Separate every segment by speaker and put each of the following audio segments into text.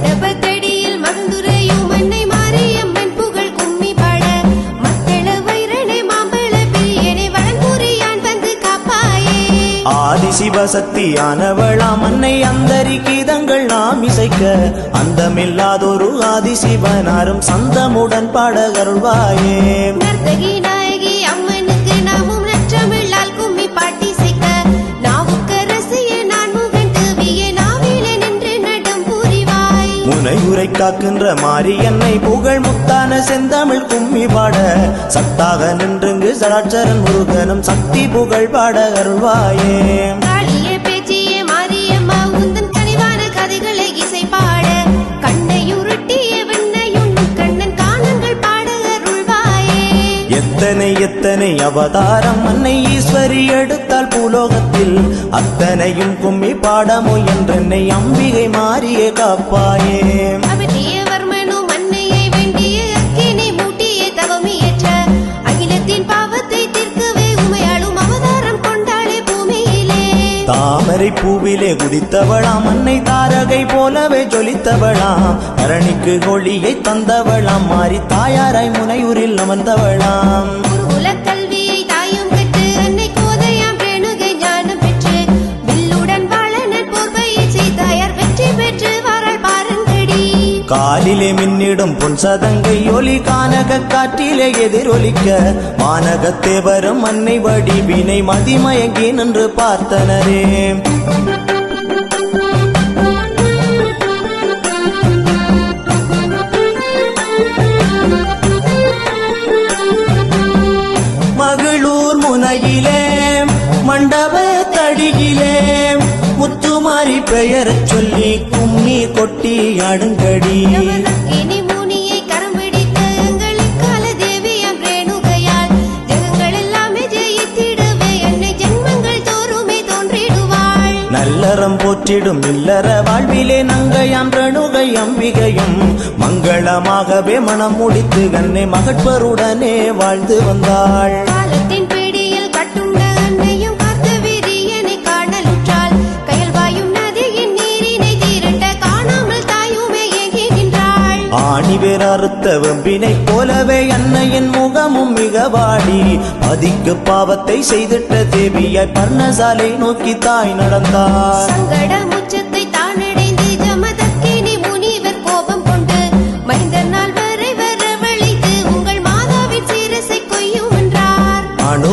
Speaker 1: மண்டபத்தடியில் மகந்துரையும் அன்னை மாரியம்மன் புகழ் கும்மி பாட. மத்தள வைரனை மாம்பழ பிரியனை வளன்புரியான் வந்து காப்பாயே.
Speaker 2: ஆதி சிவசக்தியானவளாம் அன்னை அந்தரி கீதங்கள் நாம் இசைக்க. அந்தமில்லாதொரு ஆதி சிவனாரும் சந்தமுடன் பாடகருள்வாயே.
Speaker 1: நர்த்தகி நாயகி
Speaker 2: முனையுரை காக்கின்ற என்னை புகழ் முத்தான செந்தமிழ் கும்மி பாட. சத்தாக நின்றுங்கு சடாட்சரன் முருகனும் சக்தி புகழ் பாட அருள்வாயே. எத்தனை அவதாரம் அன்னை ஈஸ்வரி எடுத்தால் பூலோகத்தில்? அத்தனையும் கும்மி பாடமோ என்றென்னை அம்பிகை மாறிய காப்பாயே. தாமரை பூவிலே குதித்தவளாம் அன்னை தாரகை போலவே ஜொலித்தவளாம். அரணிக்கு ஒளியை தந்தவளாம் மாறி தாயாராய் முனையூரில் அமர்ந்தவளாம். காலிலே மின்னிடும் பொன் சதங்கை ஒலி கானக காற்றிலே எதிரொலிக்க வானகத்தே வரும் அன்னை வடிவினை மதிமயங்கி நின்று பார்த்தனரே.
Speaker 1: எல்லாமே ஜெயித்திடவே என்னை ஜென்மங்கள் தோறுமே தோன்றிடுவாள்.
Speaker 2: நல்லறம் போற்றிடும் இல்லற வாழ்விலே நங்கையாம் ரணுகை அம்பிகையும் மங்களமாகவே மனம் முடித்து கண்ணே மகட்பருடனே வாழ்ந்து வந்தாள். ஆணிவேர் அறுத்த வெம்பினை போலவே அன்னையின் முகமும் மிக வாடி. பதிக்கு பாவத்தை செய்திட்ட தேவியாய் பர்ணசாலை நோக்கி தாய் நடந்தார்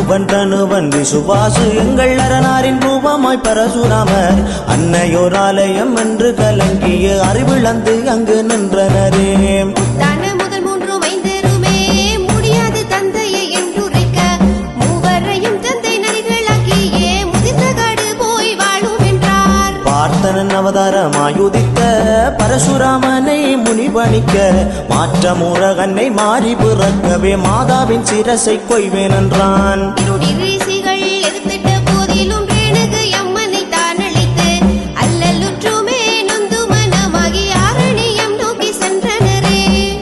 Speaker 2: அணுவன் தனுவன் விசுவாசு எங்கள் அரணாரின் ரூபமாய் பரசுராமர். அன்னையோர் ஆலயம் என்று கலங்கிய அறிவிழந்து அங்கு நின்றனரே.
Speaker 1: தான முதல்
Speaker 2: பரசுராமனை முனிபணிக்க மாற்றமுறகன்னை மாறி பிறக்கவே மாதாவின் சிரசை கொய்வேன் என்றான்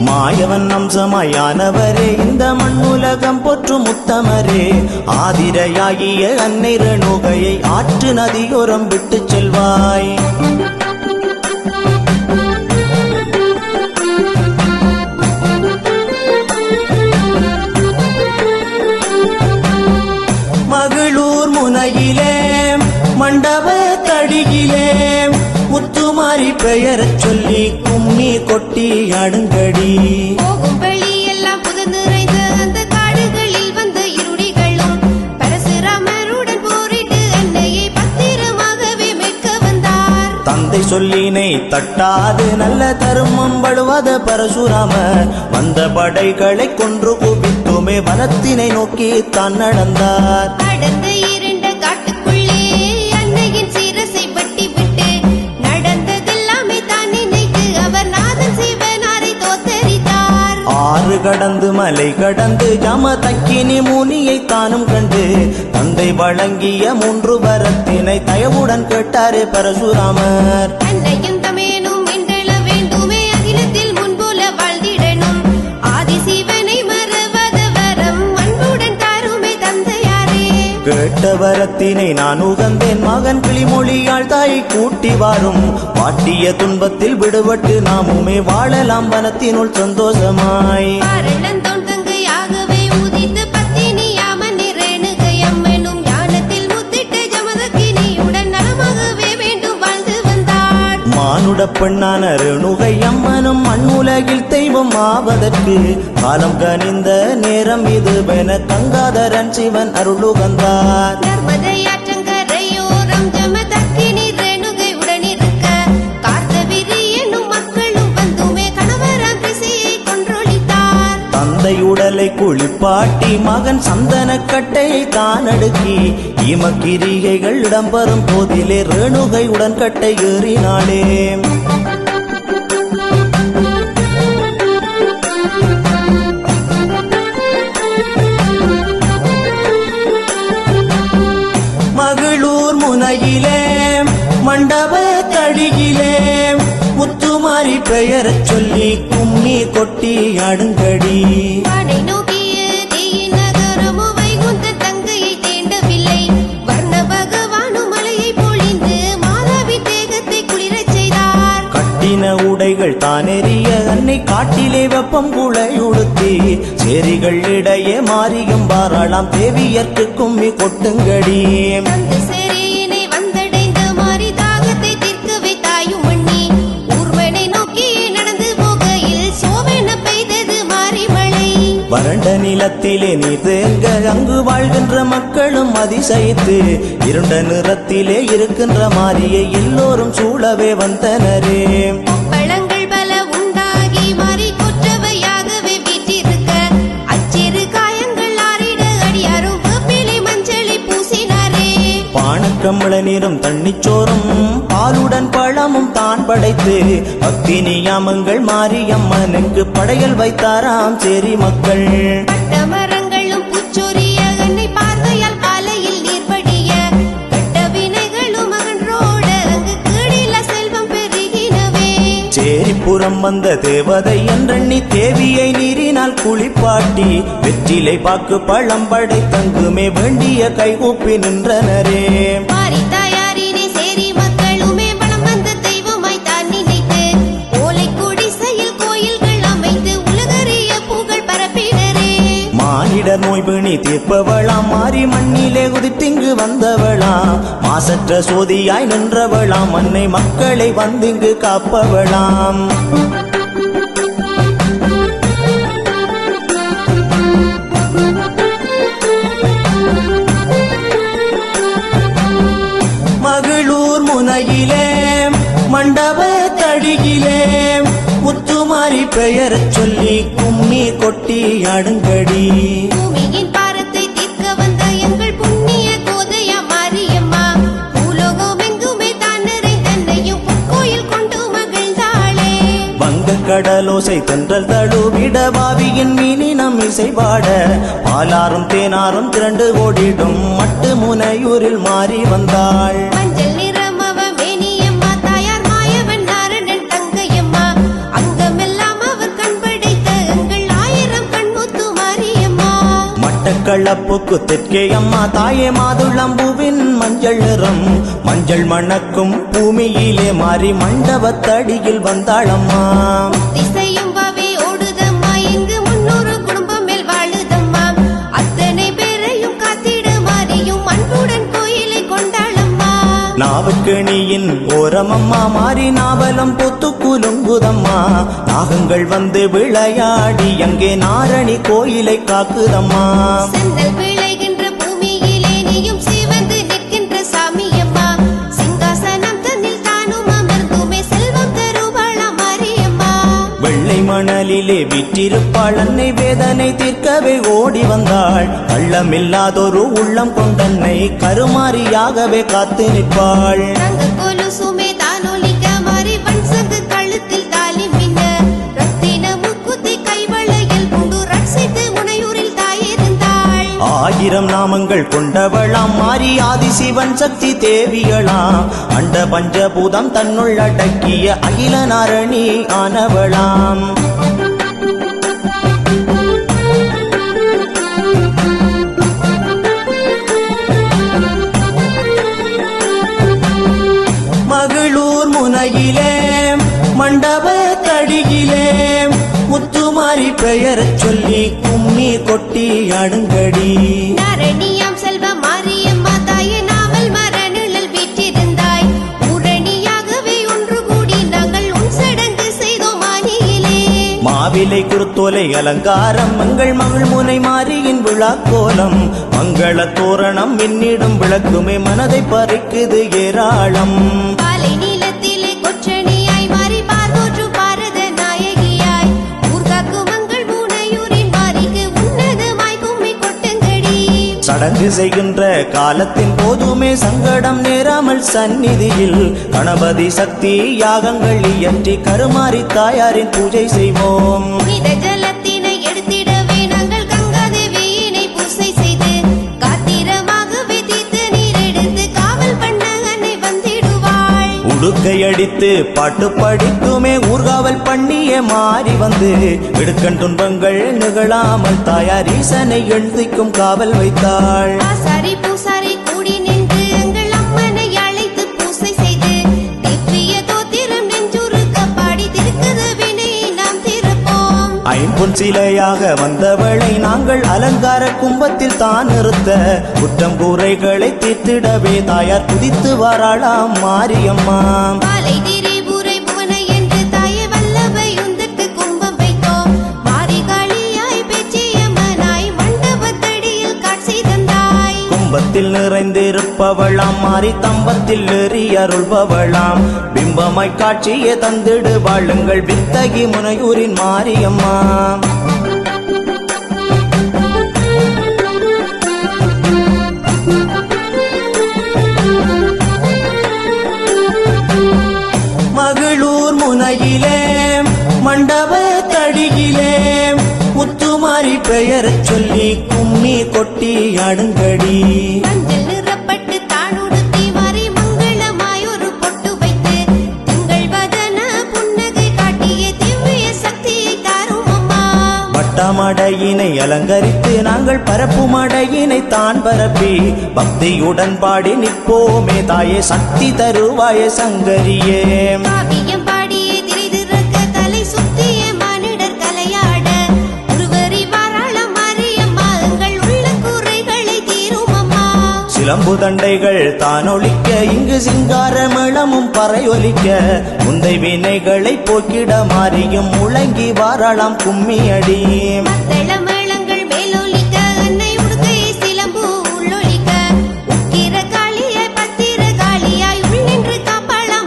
Speaker 2: மாயவன் அம்சமாயானவரே இந்த மண்ணுலகம் போற்றும் முத்தமரே ஆதிரையாகிய அன்னை ரணுகையை ஆற்று நதியோரம் விட்டு செல்வாய். முனையிலே மண்டப தடியிலே முத்துமாரி பெயரச் சொல்லி கும்மி கொட்டி அடுங்கடி. தந்தை சொல்லினை தட்டாது நல்ல தருமம் படுவத பரசுராமர் வந்த படைகளை கொன்று குவித்துமே வனத்தினை நோக்கி தான் நடந்தார். ஆறு கடந்து மலை கடந்து யம தக்கினி முனியை தானும் கண்டு தந்தை வழங்கிய மூன்று வரத்தினை தயவுடன் கேட்டாரே பரசுராமர். கண்டவரத்தினை நான் உகந்தேன். மகன் கிளிமொழியால் தாயை கூட்டி வாரும். பாட்டிய துன்பத்தில் விடுபட்டு நாமுமே வாழலாம் வனத்தினுள் சந்தோஷமாய். மானுட பெண்ணான ரேணுகை அம்மனும் மண்ணுலகில் தெய்வம் ஆவதற்கு காலம் கனிந்த நேரம் இதுவென கங்காதரன் சிவன் அருளுகந்தார் குளிப்பாட்டி மகன் சந்தன கட்டையை தான் அடுக்கி இமக்கிரிகைகள் இடம்பெறும் போதிலே ரேணுகை உடன்கட்டை ஏறினாளே. மகளூர் முனையிலே மண்டப தடியிலே முத்துமாரி பெயரச் சொல்லி கும்மி கொட்டி அடுங்கடி. உடைகள் தானெறிய அன்னை காட்டிலே வெப்பம் குழையுடுத்தி. சேரிகள் இடையே மாறியும் பாராளாம் தேவியர்க்கு கும்மி கொட்டுங்கடி. வறண்ட நிலத்திலே நீர் தேங்க அங்கு வாழ்கின்ற மக்களும் அதிசயித்து இருண்ட நிறத்திலே இருக்கின்ற மாரியை எல்லோரும் சூழவே வந்தனரே. நீரும் தண்ணிச்சோறும் பாலுடன் பழமும் தான் படைத்து பக்தி நியாமங்கள் மாரியம்மனுக்கு படையல் வைத்தாராம் சேரி மக்கள். சேரிப்புறம் வந்த தேவதை என்றெண்ணி தேவியை நீரினால் குளிப்பாட்டி வெற்றிலை பாக்கு பழம் படை தங்குமே வேண்டிய கைகூப்பி நின்றனரே. மானிடர் நோய் தீர்ப்பவளாம் மாறி மண்ணிலே குதித்திங்கு வந்தவளாம் மாசற்ற சோதியாய் நின்றவளாம் மண்ணை மக்களை வந்திங்கு காப்பவளாம் மகளூர் முனையிலே மண்டப தடியிலே முத்துமாரி பெயரச் சொல்லி கும்மி கொட்டி அடுங்கடி. கடலோசை தென்றல் தழுவிட வாவியின் மீனினம் இசைபாட பாலாரும் தேனாரும் திரண்டு ஓடிடும் மட்டு முனையூரில் மாறி வந்தாள். மட்டக்களப்புக்கு தெற்கே அம்மா தாயே மாதுளம்பூவின் மஞ்சள் நிறம் மஞ்சள் மணக்கும் பூமியிலே மாறி மண்டபத்தடியில் வந்தாளம்மா. நாவுக்கணியின் ஓரமம்மா மாறி நாவலம் பொத்து குலுங்குதம்மா. நாகங்கள் வந்து விளையாடி அங்கே நாரணி கோயிலை காக்குதம்மா. வெள்ளை மணலிலே விற்றிருப்பாள் அன்னை வேதனை தீர்க்கவே ஓடி வந்தாள். கள்ளமில்லாதொரு உள்ளம் கொண்டன்னை கருமாரியாகவே காத்து நிற்பாள். ஆயிரம் நாமங்கள் கொண்டவளாம். மாறி ஆதிசிவன் சக்தி தேவியளாம் அண்ட பஞ்சபூதம் தன்னுள் அடக்கிய அகில நாரணி ஆனவளாம். பெயரச் சொல்லி கும்மி கொட்டி அடுங்கடி.
Speaker 1: நரணியாம் செல்வ மாரியம்மா தாயே நாவல் மர நிழல் வீற்றிருந்தாய். ஊரணியாகவே ஒன்று கூடி நாங்கள் உன் சடங்கு செய்தோம் மானியிலே.
Speaker 2: மாவிலை குருத்தோலை அலங்காரம் மங்கள் மகள் முனை மாரியின் விழா கோலம். மங்கள தோரணம் மின்னிடும் விளக்குமே மனதை பறிக்குது ஏராளம். சடங்கு செய்கின்ற காலத்தின் போதுமே சங்கடம் நேராமல் சந்நிதியில். கணபதி சக்தி யாகங்கள் இயற்றி கருமாறி தாயாரின் பூஜை செய்வோம். உடுக்கை அடித்து பாட்டு படித்துமே ஊர்காவல் பண்ணியே மாறி வந்து விடுக்கன் துன்பங்கள் நிகழாமல் தாயார் ஈசனை எழுதிக்கும் காவல் வைத்தாள். ஐம்பொன் சிலையாக வந்தவளை நாங்கள் அலங்கார கும்பத்தில் தான் நிறுத்த குற்றம் கூரைகளை தீர்த்திடவே தாயார் குதித்து வராளாம் மாரியம்மா. கும்பத்தில் நிறைந்திருப்பவளாம் மாறி தம்பத்தில் ஏறி அருள்பவளாம் பிம்பமாய் காட்சியே தந்திடு வாழுங்கள் வித்தகி முனையூரின் மாரியம்மா. மகளூர் முனையிலே
Speaker 1: மண்டப காட்டிய திவ்ய சக்தியை தாரும் அம்மா.
Speaker 2: வட்டமடையினை அலங்கரித்து நாங்கள் பரப்புமடையினை தான் பரப்பி பக்தியுடன் பாடி நிற்போமே தாயே சக்தி தருவாய சங்கரியே. சிலம்பு தண்டைகள் தானொலிக்க இங்கு சிங்கார மேளமும் பறையொலிக்க. முந்தை வினைகளை போக்கிட மாறியும் முழங்கி வாராளாம்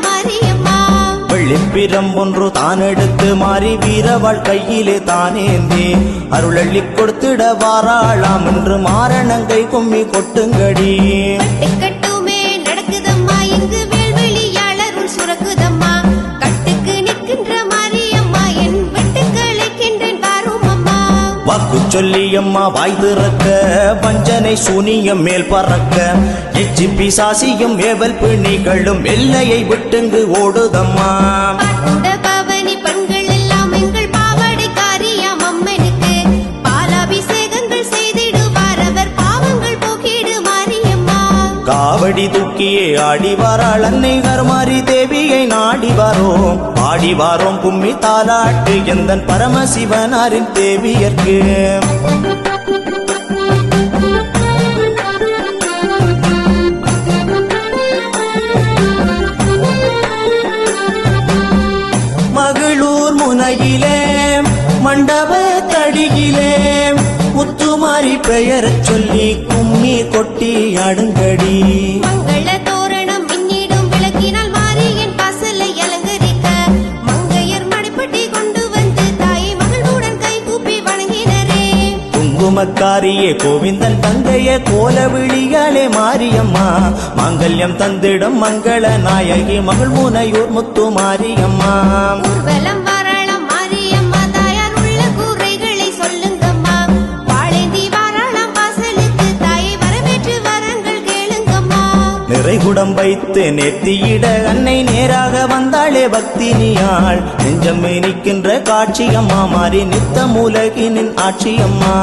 Speaker 1: மாரியம்மா.
Speaker 2: வெள்ளிப்பிரம் ஒன்று தான் எடுத்து மாறி வீரவாள் கையிலே தானேந்தி. அருளள்ளி கொடுத்திட வாராளாம் என்று மாரணங்கை கும்மி கொட்டுங்கடி.
Speaker 1: கட்டுக்கட்டுமே நடக்குதம்மா இங்கு வேல்வெளியாளருள் சுரக்குதம்மா. கட்டுக்கு நிற்கின்ற மாரியம்மா என் வெட்டுக்களை பாரும் அம்மா
Speaker 2: வாக்கு சொல்லி அம்மா வாய் திறக்க வஞ்சனை சூனியம் மேல் பறக்க. எச்சி பிசாசியும் ஏவல் பிணிகளும் எல்லையை விட்டுங்கு ஓடுதம்மா. தூக்கியே ஆடி மாரி தேவியை நாடிவாரோம் ஆடிவாரோம் கும்மி தாலாட்டு எந்தன் பரமசிவனாரின் தேவியர்க்கு. மகளூர் முனையிலே மண்டப தடியிலே முத்துமாரி பெயரச் சொல்லி கும்மி கொட்டி அடுங்கடி. குங்குமக்காரியே கோவிந்தன் தங்கையே கோலவிழியாலே மாரியம்மா. மாங்கல்யம் தந்திடம் மங்கள நாயகி மகள் முனையூர் முத்து மாரியம்மா நிறைகுடம் வைத்து நெத்தியிட அன்னை நேராக வந்தாளே பக்தினியாள். நெஞ்சம் நிற்கின்ற காட்சியம்மா மாறி நித்தம் உலகினின் ஆட்சியம்மா.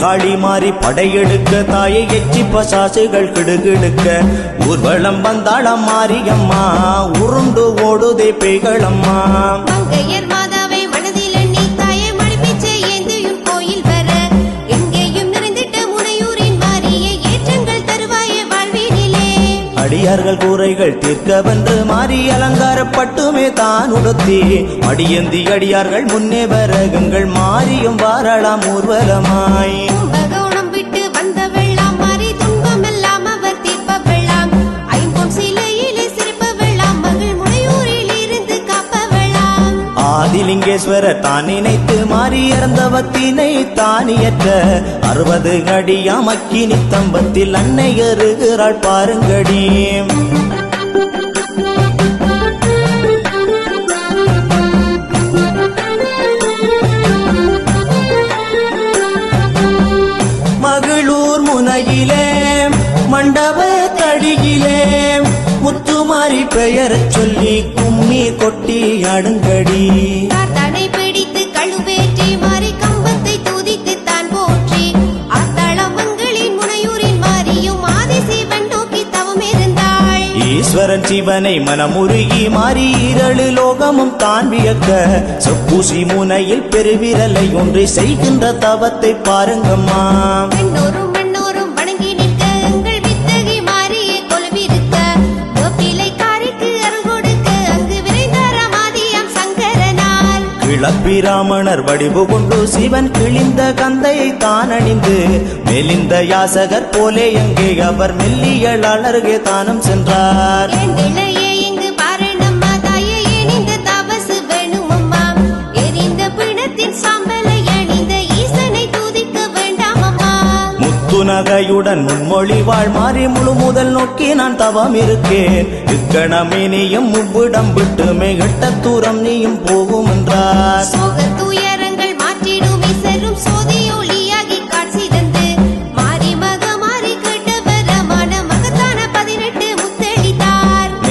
Speaker 2: காளி மாறி படையெடுக்க தாயை எச்சி பசாசுகள் கிடுகிடுக்க. ஊர்வலம் வந்தாளம் மாரியம்மா உருண்டு ஓடுதே பேய்களம்மா. அடியார்கள் கூரைகள் தீர்க்க வென்று மாறி அலங்காரப்பட்டுமே தான் உடுத்தி. அடியந்தி அடியார்கள் முன்னே வரகுங்கள் மாறியும் வாரலாம் ஊர்வலமாய். ஆதிலிங்கேஸ்வரர் தான் நினைத்து தானியற்ற அறுபது அடி அமக்கினி தம்பத்தில் அன்னை அருகிறாள் பாருங்கடி. மகளூர் முனையிலே மண்டப தடியிலே முத்துமாரி பெயரச் சொல்லி கும்மி கொட்டி அடுங்கடி. ஈஸ்வரன் சிவனை மனமுருகி மாறி இரளு லோகமும் தான் வியக்க. சொப்பூசி முனையில் பெருவிரலை ஒன்றை செய்கின்ற தவத்தை பாருங்கம்மா.
Speaker 1: சங்கரனால்
Speaker 2: வடிவு கொண்டு சிவன் கிழிந்த கந்தையை தான் அணிந்து மெலிந்த யாசகர் போலே எங்கே அவர் மெல்லியல் அழகே தானம் சென்றார். புன்னகையுடன் நகையுடன் முன்மொழி வாழ் மாறி முழு முதல் நோக்கி நான் தவம் இருக்கேன். இக்கணமே நீயும் முவ்விடம் விட்டு மிகட்ட தூரம் நீயும் போகும் என்றார்.
Speaker 1: சோக துயரங்கள் மாற்றிடுமே செல்லும்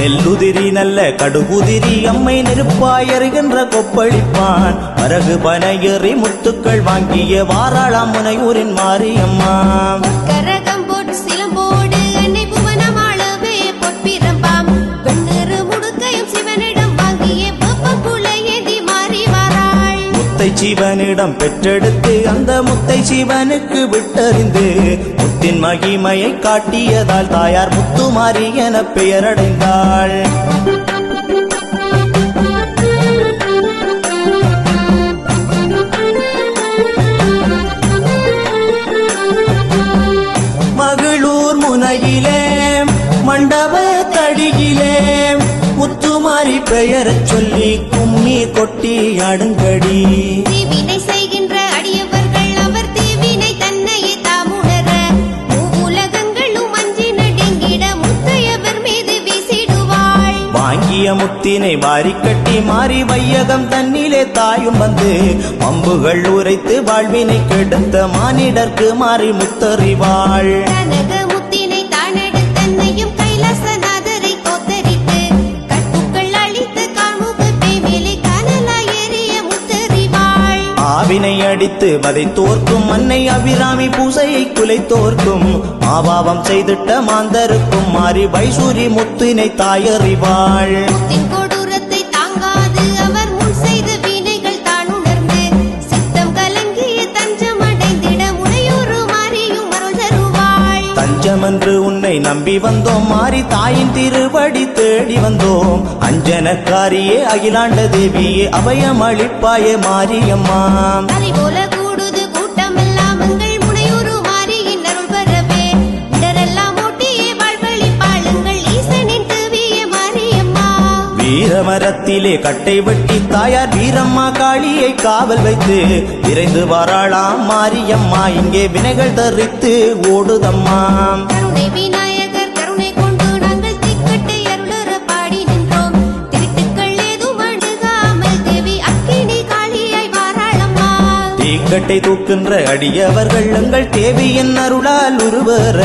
Speaker 2: நெல்லுதிரி நல்ல கடுகுதிரி அம்மை நெருப்பாய் எறிகின்ற கொப்பளிப்பான். மரகு பனையறி முத்துக்கள் வாங்கிய வாராளாம் முனையூரின் மாரியம்மா.
Speaker 1: கரகம் போட்டு சிலம்போடு அன்னை புவனமாளவே பொற்பிரம்பாம் வெண்ணிறு முடுக்கையும் சிவனிடம் வாங்கிய வெப்பப்புல ஏந்தி மாறி வாராள்.
Speaker 2: முத்தை சிவனிடம் பெற்றெடுத்து அந்த முத்தை சிவனுக்கு விட்டறிந்து முத்தின் மகிமையை காட்டியதால் தாயார் முத்துமாரி என பெயரடைந்தாள். மகளூர் முனையிலே மண்டப தடியிலே முத்துமாரி பெயரச் சொல்லி கும்மி கொட்டி அடுங்கடி. முத்தினை வாரி கட்டி மாறி வையகம் தன்னிலே தாயும் வந்து பம்புகள் உரைத்து வாழ்வினை கெடுத்த மானிடர்க்கு மாறி முத்தறிவாள். அடித்து வதை தோற்கும் மன்னை அபிராமி பூசையை குலை தோற்கும் மாபாவம் செய்திட்ட மாந்தருக்கும். மாறி வைசூரி முத்தினை தாயறிவாள் நம்பி வந்தோம். மாறி தாயின் திருவடி தேடி வந்தோம். அஞ்சனக்காரியே அகிலாண்ட தேவியே அபயம் அளிப்பாயே மாரியம்மா. வீரமரத்திலே கட்டை வெட்டி தாயார் வீரம்மா காளியை காவல் வைத்து விரைந்து வாராளாம் மாரியம்மா. இங்கே வினைகள் தரித்து ஓடுதம்மா. கட்டை தூக்கின்ற அடியவர்கள் எங்கள் தேவியின் அருளால் உருவர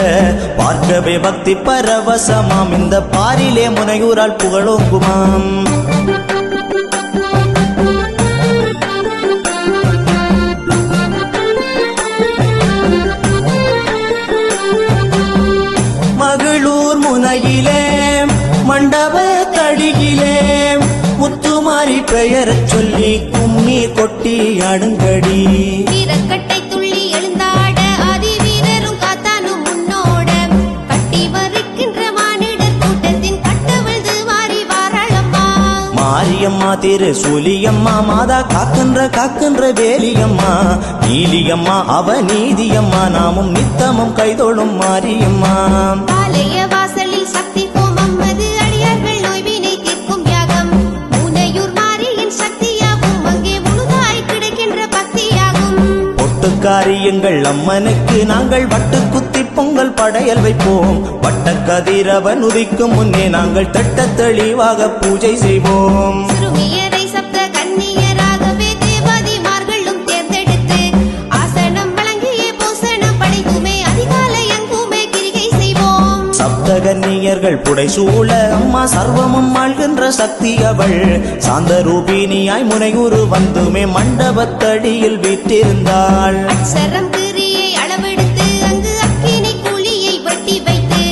Speaker 2: பார்க்கவே பக்தி பரவசமாம் இந்த பாரிலே முனையூரால் புகழோங்குமாம். மகளூர் முனையிலே மண்டப தடியிலே முத்துமாரி பெயரச் சொல்லி கும்மி கொட்ட அடுங்கடி.
Speaker 1: வீரக்கட்டை துள்ளி எழுந்தாட ஆதி வீரரும் காத்தானும் முன்னோட கட்டி வருகின்ற மானிடர் கூட்டத்தின் கட்டவிழ்து மாறி வாராளம்மா.
Speaker 2: மாரியம்மா திரு சூலியம்மா மாதா காக்கின்ற காக்கின்ற வேலியம்மா. நீலியம்மா அவ நீதியம்மா நாமும் நித்தமும் கைதொழும் மாரியம்மா. பொட்டுக்காரி எங்கள் அம்மனுக்கு நாங்கள் வட்டு குத்தி பொங்கல் படையல் வைப்போம். வட்ட கதிரவன் உதிக்கும் முன்னே நாங்கள் தட்ட தெளிவாக பூஜை செய்வோம். சப்தகன்னியர்கள் புடைசூழ அம்மா சர்வமும் ஆள்கின்ற சக்தி அவள். சாந்த ரூபினியாய் முனையூறு வந்துமே மண்டபத்தடியில் வீற்றிருந்தாள்.
Speaker 1: அக்ஷரம் கிரியை அளவெடுத்து அங்கு அக்கினி குழியை வெட்டி வைத்து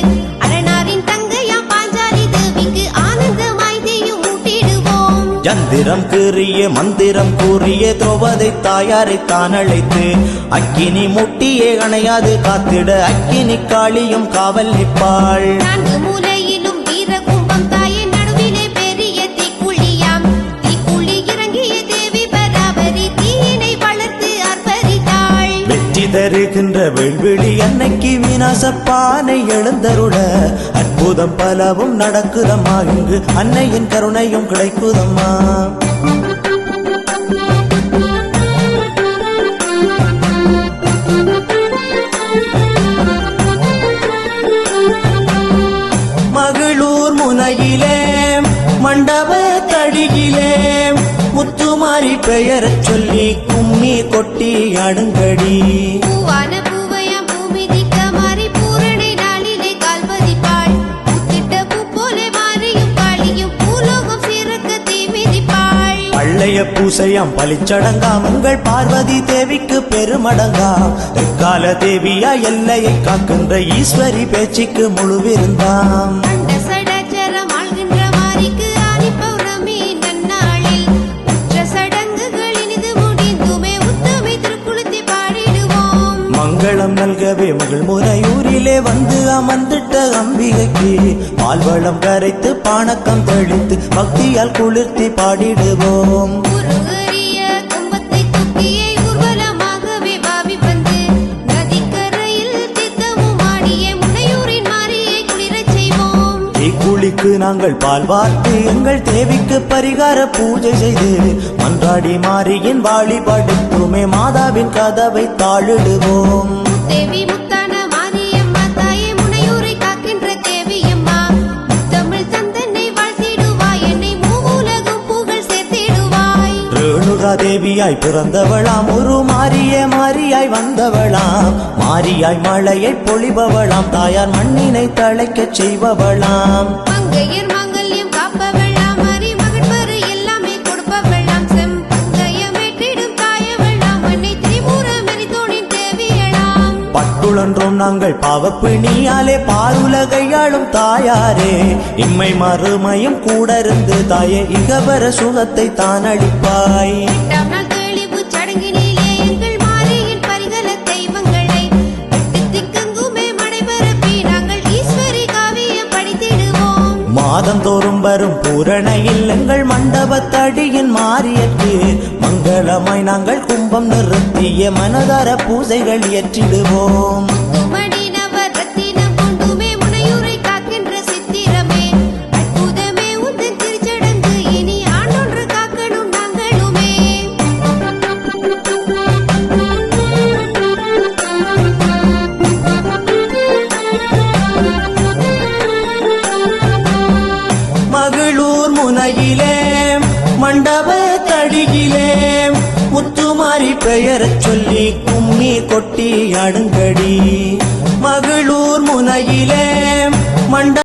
Speaker 1: அரணாரின் தங்கையாம் பாஞ்சாலி தேவிக்கு ஆனந்தமாய் தீயும் ஊட்டிடுவோம்.
Speaker 2: யந்திரம் கீறிய மந்திரம் கூறிய திரௌபதி தாயாரை தான் அழைத்து அக்கினி முட்டியே அணையாது காத்திட அக்கினி காளியும் காவல் நிற்பாள். வெற்றி தருகின்ற வெள்விழி அன்னைக்கு விநாசப்பானை எழுந்தருள. அற்புதம் பலவும் நடக்குதம்மா. இங்கு அன்னையின் கருணையும் கிடைக்குதம்மா. மகளூர் முனையிலே
Speaker 1: மண்ட மாறியும் காளியும் பூலோகம் சீரக்க தீ மிதிப்பாள்
Speaker 2: பள்ளைய பூசையாம் பளிச்சடங்காம் உங்கள் பார்வதி தேவிக்கு பெருமடங்காம். எக்கால தேவியா எல்லையை காக்கின்ற ஈஸ்வரி பேச்சுக்கு முழுவிருந்தாம். மங்களம் நல்கவே மகள் முறையூரிலே வந்து அமர்ந்திட்ட அம்பிகைக்கு பால்வளம் கரைத்து பாணக்கம் தெளித்து பக்தியால் குளிர்த்தி பாடிடுவோம். நாங்கள் பால் வார்த்து எங்கள் தேவிக்கு பரிகார பூஜை செய்து மன்றாடி மாரியின் வாழிபடுத்துமே மாதாவின் கதவை தாழிடுவோம்
Speaker 1: தேவி
Speaker 2: தேவியாய் பிறந்தவளாம் ஒரு மாறிய மாரியாய் வந்தவளாம். மாரியாய் மழையை பொழிபவளாம் தாயார் மண்ணினை தழைக்கச் செய்பவளாம்.
Speaker 1: மங்கையர் மாங்கல்யம் காப்பவெல்லாம் மாறி மகட்பரு எல்லாமே கொடுப்பவெல்லாம் செம் பங்கயமேற்றிடும் தாயவெல்லாம் அன்னை திரிபுர மெரிதோனின் தேவியலாம்
Speaker 2: பட்டுழன்றோம் நாங்கள் பாவப்பிணியாலே பாருலகையாளும் தாயாரே. இம்மை மறுமையும் கூட இருந்து தாயே இகவர சுகத்தை தான் அளிப்பாய். மாதந்தோறும் வரும் பூரண இல்லங்கள் மண்டபத்தடியின் மாறியற்கு மங்களமாய் நாங்கள் கும்பம் நிறுத்திய மனதார பூசைகள் ஏற்றிடுவோம். முத்துமாரி பெயரச் சொல்லி கும்மி கொட்டி அடுங்கடி. மகளூர் முனையிலே